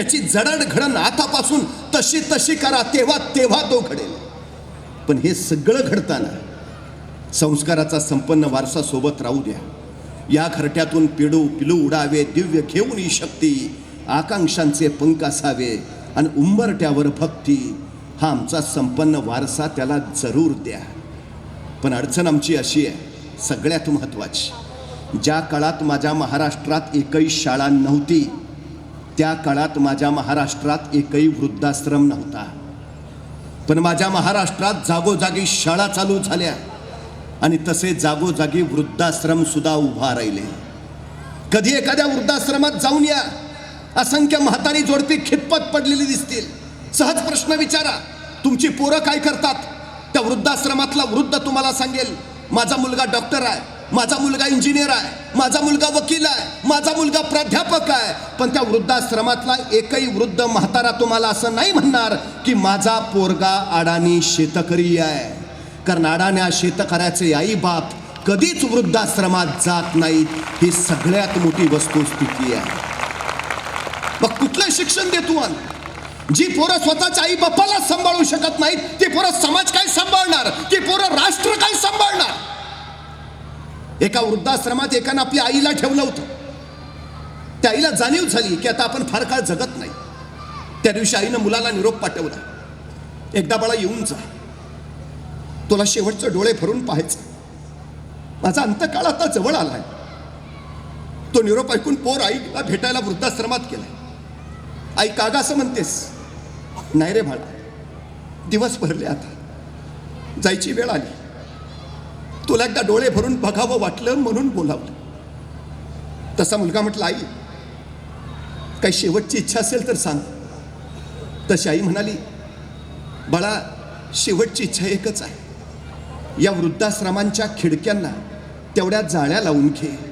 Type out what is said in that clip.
त्याची जडणघडण आतापासून तशी तशी करा तेव्हा तेव्हा तो घडेल. पण हे सगळं घडताना संस्काराचा संपन्न वारसा सोबत राहू द्या. या घरट्यातून पिडू पिलू उडावे दिव्य घेऊन ही शक्ती. आकांक्षांचे पंख असावे आणि उंबरट्यावर भक्ती. हा आमचा संपन्न वारसा त्याला जरूर द्या. पण अडचण आमची अशी आहे सगळ्यात महत्त्वाची ज्या काळात माझ्या महाराष्ट्रात एकही शाळा नव्हती त्या काळात माझ्या महाराष्ट्रात एकही वृद्धाश्रम नव्हता. पण माझ्या महाराष्ट्रात जागोजागी शाळा चालू झाल्या आणि तसे जागोजागी वृद्धाश्रम सुद्धा उभा राहिले. कधी एखाद्या वृद्धाश्रमात जाऊन या. असंख्य म्हातारी जोडपी खितपत पडलेली दिसतील. सहज प्रश्न विचारा तुमची पोरं काय करतात? त्या वृद्धाश्रमातला वृद्ध तुम्हाला सांगेल माझा मुलगा डॉक्टर आहे. माझा मुलगा इंजिनियर आहे माझा मुलगा वकील आहे माझा मुलगा प्राध्यापक आहे. पण त्या वृद्धाश्रमातला एकही वृद्ध म्हातारा तुम्हाला असं नाही म्हणणार की माझा पोरगा अडाणी शेतकरी आहे. कारण अडाण्या शेतकऱ्याचे आई बाप कधीच वृद्धाश्रमात जात नाहीत. ही सगळ्यात मोठी वस्तुस्थिती आहे. मग कुठलं शिक्षण देतो जी पोरं स्वतःच्या आई बापाला सांभाळू शकत नाहीत ती पोरं समाज काय सांभाळणार? ती पोरं राष्ट्र काय एका वृद्धाश्रमात एकानं आपल्या आईला ठेवलं होतं. त्या आईला जाणीव झाली की आता आपण फार काळ जगत नाही. त्या दिवशी आईनं मुलाला निरोप पाठवला. एकदा बाळा येऊन जा. तुला शेवटचं डोळे भरून पाहायचं. माझा अंतकाळ आता जवळ आलाय. तो निरोप ऐकून पोर आईला भेटायला वृद्धाश्रमात गेलाय. आई कागा असं म्हणतेस? नाही रे बाळा. दिवस भरले आता. जायची वेळ आली. तुला एकदा डोळे भरून बघावं वाटलं म्हणून बोलावलं. तसा मुलगा म्हटला आई काही शेवटची इच्छा असेल तर सांग. तशी आई म्हणाली बाळा शेवटची इच्छा एकच आहे. या वृद्धाश्रमांच्या खिडक्यांना तेवढ्या जाळ्या लावून घे.